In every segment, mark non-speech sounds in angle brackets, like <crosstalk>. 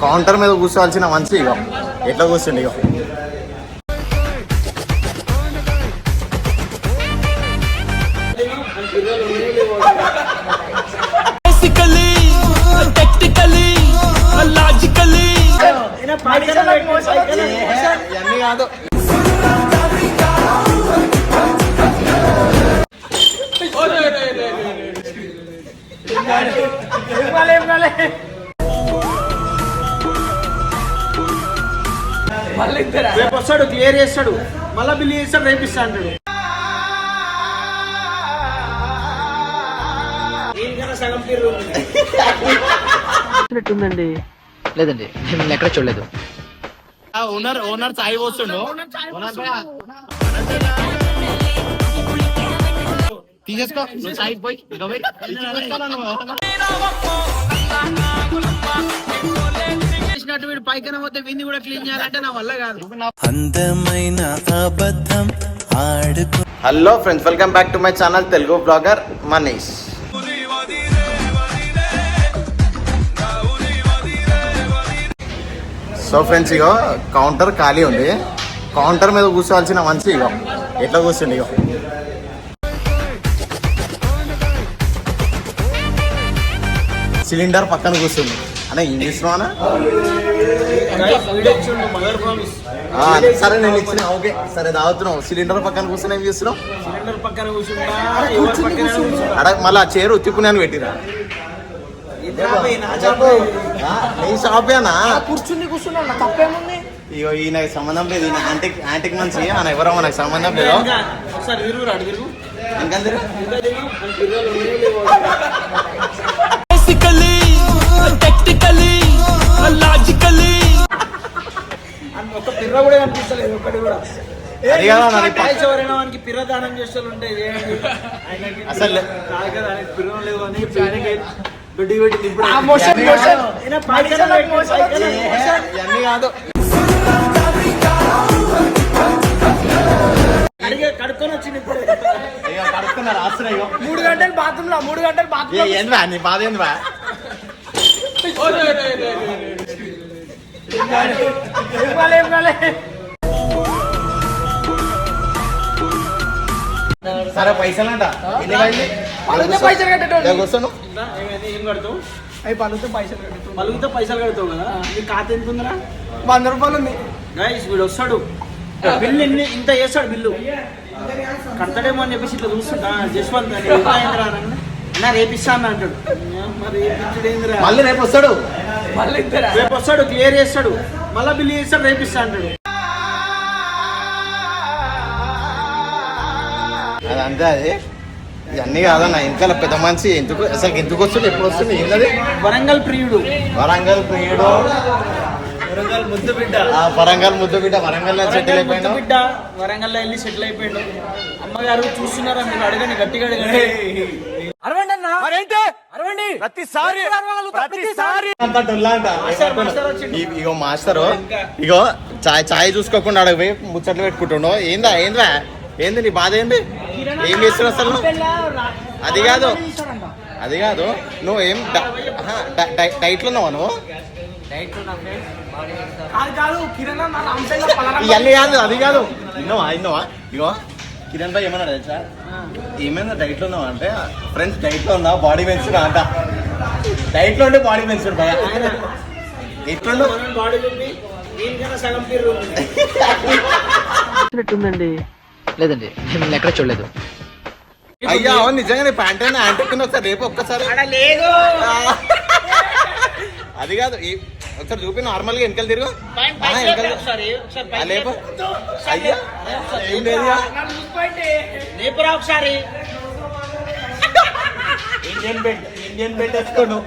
Counter మీద కూర్చోవాల్సిన మంచి ఇక ఎట్లా కూర్చుండి ఇక వస్తాడు క్లియర్ చేస్తాడు. మళ్ళా బిల్లు చేస్తాడు రేపు ఇస్తా అంటాడు. దీనికన్నా సగం తీరు ఉంది. లేదండి నేను ఎక్కడ చూడలేదు. ఓనర్ ఓనర్ సాయి పోస్తుండు. తీసేసుకో సాయి పోయి చేసినట్టు వీడు పైకన పోతే వింది కూడా క్లీన్ చేయాలంటే నా వల్ల కాదు. అందమైన అబద్ధం ఆడుకో hello friends welcome back to my channel Telugu blogger Manish so friends ego counter ఖాళీ ఉంది. కౌంటర్ మీద కూర్చోవాల్సిన మనిషి ఇగో. ఎట్లా కూర్చుండి ఇగో? సిలిండర్ పక్కన కూర్చుంది అనే ఏం చేస్తున్నావా సరే నేను ఇచ్చిన ఓకే. సరే తాగుతున్నావు. సిలిండర్ పక్కన కూర్చొని ఏం చేస్తున్నావు? సిలిండర్ పక్కన కూర్చుంటా అడ మళ్ళీ ఆ చీర ఉత్తిపుణ్యాన్ని పెట్టిరా. నా షాపేనా కూర్చుని కూర్చున్నా తప్పేముంది? ఇగో ఈయన సంబంధం లేదు. ఈయన యాంటిక్ యాంటిక్ మనిషి ఆయన ఎవరో మనకు సంబంధం లేదు. ఇంకా ఒకసారి తిరుగు రాడు <laughs> తిరుగు. ఒక పిర్ర కూడా కనిపిస్తలేదు ఒకటి కూడా. ఎవరైనా పిర్ర దానం అసలు- పిర్ర అని పెట్టి. ఇవన్నీ కాదు. కడుక్కొని వచ్చింది ఇప్పుడు. ఇగో కడుక్కున్నారు ఆశ్రయ ఇగో. మూడు గంటలు బాత్రూమ్లో మూడు గంటలు బాత్రూమ్ ఏందిరా నీ బాధ ఏందిరా సరే పైసలు? అంట ఎన్ని కూర్చోను? ఏం కడతావు? అవి పలుకుతే పైసలు కడతావు పలుకుతే పైసలు కడతావు కదా? నీ ఖాతా ఎంత ఉందిరా వంద రూపాయలు ఉంది. గైస్ వీడు వస్తాడు. బిల్లు ఎన్ని ఇంత చేస్తాడు బిల్లు. కడతాడేమో అని చెప్పేసి ఇట్లా చూస్తుంటా. జస్వంత్ అని. <laughs> అని రేపిస్తా అన్న అంటాడు. మరి మళ్ళీ రేపు వస్తాడు. రేపు వస్తాడు క్లియర్ చేస్తాడు. మళ్ళా బిల్లు చేస్తాడు రేపిస్తా అంటాడు. అది అంతే అది. ఇవన్నీ కాదన్న వెనకాల పెద్ద మనిషి ఎందుకు అసలు ఎందుకు వస్తుంది ఎప్పుడు వస్తుంది ఏంటది వరంగల్ ప్రియుడు. వరంగల్ ప్రియుడు. వరంగల్ ముద్దు బిడ్డ. ఆ వరంగల్ ముద్దు బిడ్డ వరంగల్ సెటిల్ అయిపోయాడు. బిడ్డ వరంగల్ వెళ్ళి సెటిల్ అయిపోయాడు. అమ్మగారు చూస్తున్నారా మీరు? అడగండి గట్టిగా అడగండి. ఇగో మాస్టరు ఇగో చాయ్ చాయ్ చూసుకోకుండా అడగ పోయి ముచ్చట్లు పెట్టుకుంటుండో ఏందా ఏందా ఏంది నీ బాధ ఏంది? ఏం చేస్తున్నావు అసలు? నువ్వు? అది కాదు. అది కాదు. నువ్వు ఏం డైట్లో ఉన్నావా నువ్వు? ఇవన్నీ కాదు అది కాదు. Innova Innova? ఇగో. కిరణ్ భాయ్ ఏమన్నాడు తెలుసా? ఏమైనా డైట్లో ఉన్నావా అంటే ఫ్రెండ్స్ డైట్లో ఉందా బాడీ పెంచుడా అంట డైట్లో ఉంటే బాడీ పెంచుడు భయ ఎట్లుండు. లేదండి నేను ఎక్కడ చూడలేదు. అయ్యా అవును నిజంగానే ప్యాంట్ అయినా కింద ఒకసారి రేపు ఒక్కసారి. లేదు. అది కాదు ఈ- ఒకసారి చూపి నార్మల్గా వెనకాల తిరుగు ఒకసారి లేపు. ఏం లేపురా ఇండియన్ బెడ్ ఇండియన్ బెడ్ వేసుకోను.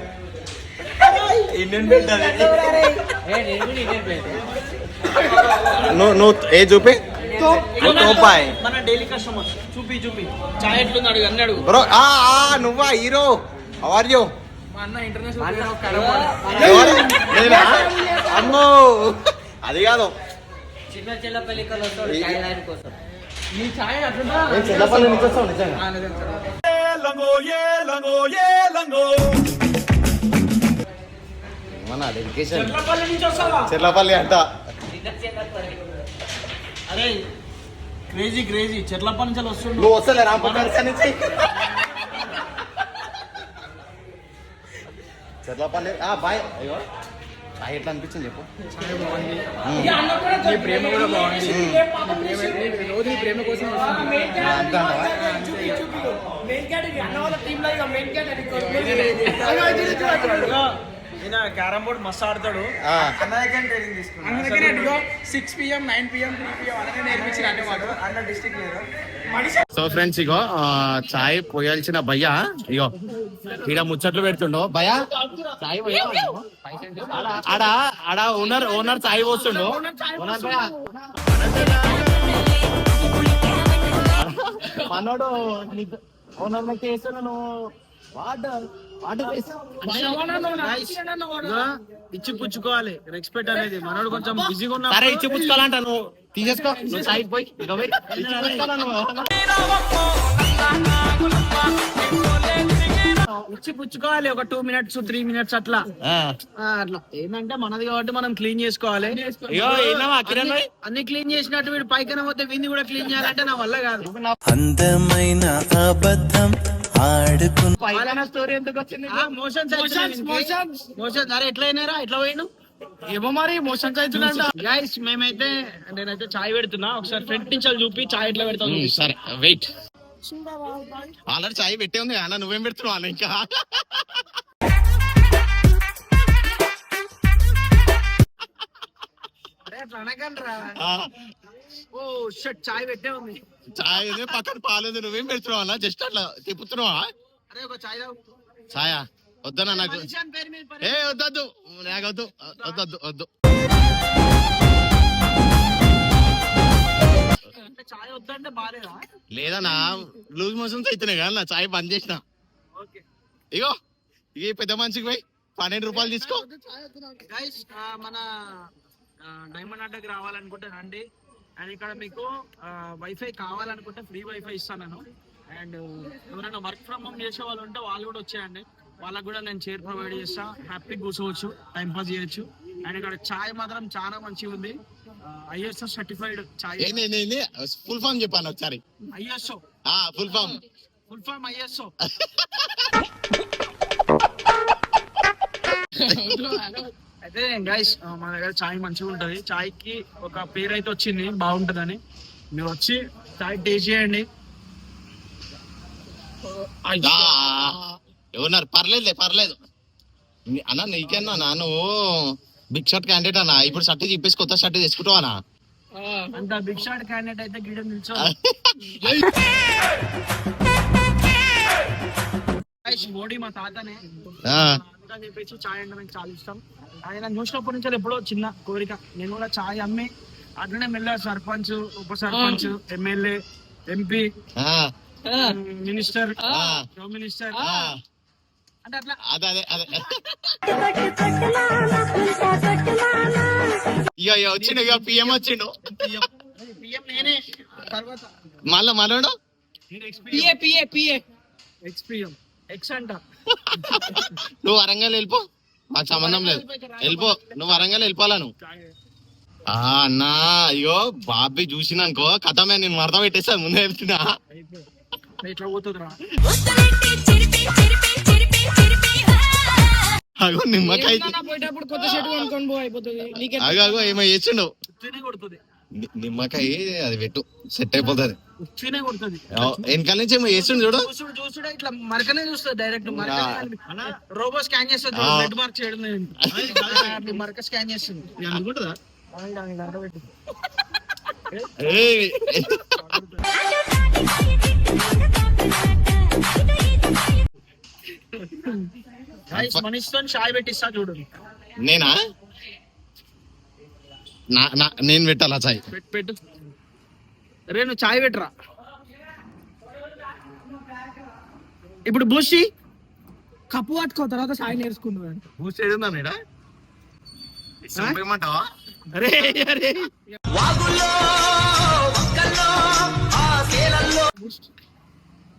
ఇండియన్ బెడ్ నువ్వు నువ్వు ఏ చూపి? బ్రో ఆ ఆ నువ్వా హీరో. ఆర్ అమ్మో! అది కాదు. చిన్న చిన్న పెళ్ళికలు నీ చాయ్ అట్లుందా? నేను చిన్నపల్లి నుంచి వస్తావు నిజంగా? మన డెడికేషన్ చెట్లపల్లి నుంచి వస్తావా? చెర్లపల్లి అంట. అరే క్రేజీ క్రేజీ చెట్లపల్లి నుంచి వస్తుండు. నువ్వు వస్తలే రా పక్కన నుంచి. చెర్లపల్లి ఆ బాయ్. అయ్యో చాయ్ ఎట్లా అనిపించింది చెప్పు. నీ ప్రేమ కూడా బాగుంది. రోజు నీ ప్రేమ కోసం వస్తుంది. అంతా అంటావా? ఈయన క్యారమ్ బోర్డ్ మస్తు ఆడతాడు. Six PM nine PM three PM అలానే నేర్పించిన అన్న డిస్ట్రిక్ట్ లేదు సో ఫ్రెండ్స్ ఇగో చాయ్ పోయాల్సిన భయ్య ఇగో ఈడ ముచ్చట్లు పెడుతుండో. భయ్య చాయ్ ఆడ ఆడ ఓనర్ ఓనర్ చాయ్ పోస్తుండో. ఓనర్ మనోడు ఓనర్ వేస్తున్నాను వాడు వాడు. ఇచ్చి పుచ్చుకోవాలి. రెస్పెక్ట్ అనేది. మనోడు కొంచెం బిజీగా ఉన్నా సరే ఇచ్చి పుచ్చుకోవాలంట నువ్వు. తీసేసుకో. నువ్వు చాయ్ పోయి ఇచ్చి పుచ్చుకోవాలా. ఒక టూ మినిట్స్ త్రీ మినిట్స్ అట్లా. అట్లా. ఏంటంటే మనది కాబట్టి మనం క్లీన్ చేసుకోవాలి. అన్ని క్లీన్ చేసినట్టు వీడు పైకన పోతే వింది కూడా క్లీన్ చేయాలంటే నా వల్ల కాదు. అందమైన అబద్ధం. ఆడుకున్న పాలన స్టోరీ ఎందుకు వచ్చింది? మోషన్స్ మోషన్స్ మోషన్స్ అరే ఎట్లా అయినారా ఎట్లా పోయిను ఏమో మరి మోషన్స్ అవుతుందంట గైస్ మేమైతే నేనైతే చాయ్ పెడుతున్నా. ఒకసారి ఫ్రంట్ నుంచి చూపి చాయ్ ఎట్లా పెడతాం ఉమ్, సరే వెయిట్. ఆల్రెడీ చాయ్ పెట్టే ఉంది. అన్న నువ్వేం పెడుతున్నావు? అన్న ఇంకా. ఓ షట్ చాయ్ పెట్టే ఉంది చాయ్ పక్కన పాలేదు నువ్వేం పెడుతున్నావు జస్ట్ అట్లా తిప్పుతున్నావా? అరే ఒక చాయ్ తాగు. చాయా? నాకు. ఏ వద్దొద్దు. నాకు వద్దు వద్దొద్దు వద్దు లేదన్నా లూజ్ మోషన్స్ అయితేనే కదా నా చాయ్ బంద్ చేసిన. ఇగో ఇక పెద్ద మనిషికి పోయి పన్నెండు రూపాయలు తీసుకో. మన డైమండ్ అడ్డకి రావాలనుకుంటే రండి. అండ్ ఇక్కడ మీకు వైఫై కావాలనుకుంటే ఫ్రీ వైఫై ఇస్తాను అండ్ ఎవరైనా వర్క్ ఫ్రమ్ హోమ్ చేసే వాళ్ళు ఉంటే వాళ్ళు కూడా వచ్చేయండి. వాళ్ళకి కూడా నేను చైర్ ప్రొవైడ్ చేస్తా. హ్యాపీ కూర్చోవచ్చు టైం పాస్ చేయొచ్చు. అండ్ ఇక్కడ చాయ్ మాత్రం చాలా మంచిగా ఉంది. ఐఎస్ఓ సర్టిఫైడ్ చాయ్. ఫుల్ ఫామ్ చెప్పాను ఒకసారి. ఐఎస్ఓ ఆ full form full form ISO అయితే గైస్ మన దగ్గర చాయ్ మంచిగా ఉంటది. చాయ్కి ఒక పేరు అయితే వచ్చింది బాగుంటదని. మీరు వచ్చి చాయ్ టేస్ట్ చేయండి. ఎవరున్నారు? పర్లేదులే పర్లేదు. అన్న నీకన్నా నా నువ్వు బిగ్ షర్ట్ క్యాండిడేట్ అన్న. ఇప్పుడు షర్ట్ చెప్పేసి కొత్త షర్ట్ తెచ్చుకుంటావు అన్న? అంత బిగ్ షాట్ క్యాండిడేట్ అయితే గిడ నిల్చో. <laughs> గైస్ మోడీ మా తాతనే. అని చెప్పేసి చాయ్ అంటే నాకు చాలా ఇష్టం. ఆయన చూసినప్పటి నుంచి ఎప్పుడో చిన్న కోరిక. నేను కూడా చాయ్ అమ్మి అట్లనే మెల్ల సర్పంచ్ ఉప సర్పంచ్ ఎమ్మెల్యే ఎంపీ మినిస్టర్ ఆ. Home minister. ఆ, అంటే అట్లా. అదే ఇక వచ్చిండు ఇక పిఎం వచ్చిండు. పిఎం నేనే. తర్వాత మళ్ళా మనోడు PA PA PA. Ex PM. Ex అంట. నువ్వు వరంగల్ వెళ్ళిపో. మాకు సంబంధం లేదు. వెళ్ళిపో. నువ్వు వరంగల్ వెళ్ళిపోవాలా నువ్వు? ఆ అన్నా అయ్యో బాబీ చూసినానుకో కథమే నేను మరద పెట్టేస్తా ముందే ఇట్లా పోతుందిరా. చిరిపి అగో నిమ్మకాయ పోయేటప్పుడు కొత్త షర్ట్ కొనుక్కొని పో అయిపోతుంది. నీకే అగో అగో ఏమో చేసిండు. ఉత్తినే కొడుతుంది. నిమ్మకాయ అది పెట్టు. సెట్ అయిపోతుంది. వెనకాల నుంచి ఏమో చేస్తుండు చూడు. చూసుడు చూసుడే ఇట్లా మరకనే చూస్తుంది డైరెక్ట్ రోబో స్కాన్ చేస్తుంది. రెడ్ మార్క్ చేయడం మరక స్కాన్ చేస్తుంది. అనుకుంటుందా చాయ్ పెట్టిస్తా చూడు. నేనా? నేను పెట్టాలా చాయ్? పెట్టు పెట్టు. రే నువ్వు చాయ్ పెట్టరా? ఇప్పుడు బూసి కప్పు పట్టుకో తర్వాత చాయ్ నేర్చుకుంటున్నాను పూసేది నేడా? చంపేయమంటావా అరే అరే.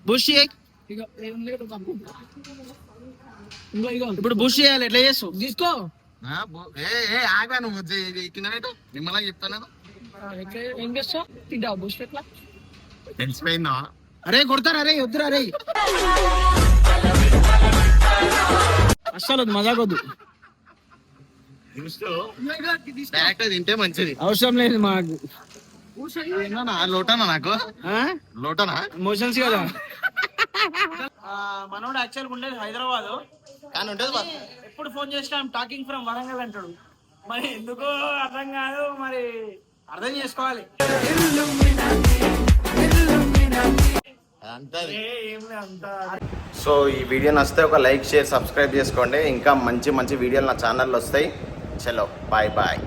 బుష్ ఇప్పుడు బుష్ చేయాలి ఎట్లా చేస్తావు? తీసుకో. మిమ్మల్ని చెప్తాను ఏం చేస్తావు? తింటావు బూస్ట్ ఎట్లా? తెలిసిపోయిందా? అరే కొడతారు అరే వద్దురా అరే. అస్సలు వద్దు, మజాక్ వద్దు. డైరెక్ట్ తింటే మంచిది. అవసరం లేదు మాకు. లోటనా నాకు? లోటనా? మోషన్స్ కదా. మనోడు యాక్చువల్ ఉండేది హైదరాబాద్. కానీ ఉంటుంది బా. ఎప్పుడు ఫోన్ చేసినా టాకింగ్ ఫ్రమ్ వరంగల్ అంటాడు. మరి ఎందుకో అర్థం కాదు మరి అర్థం చేసుకోవాలి. సో ఈ వీడియో నచ్చితే ఒక లైక్ షేర్ సబ్స్క్రైబ్ చేసుకోండి. ఇంకా మంచి మంచి వీడియోలు నా ఛానల్లో వస్తాయి. చలో బాయ్ బాయ్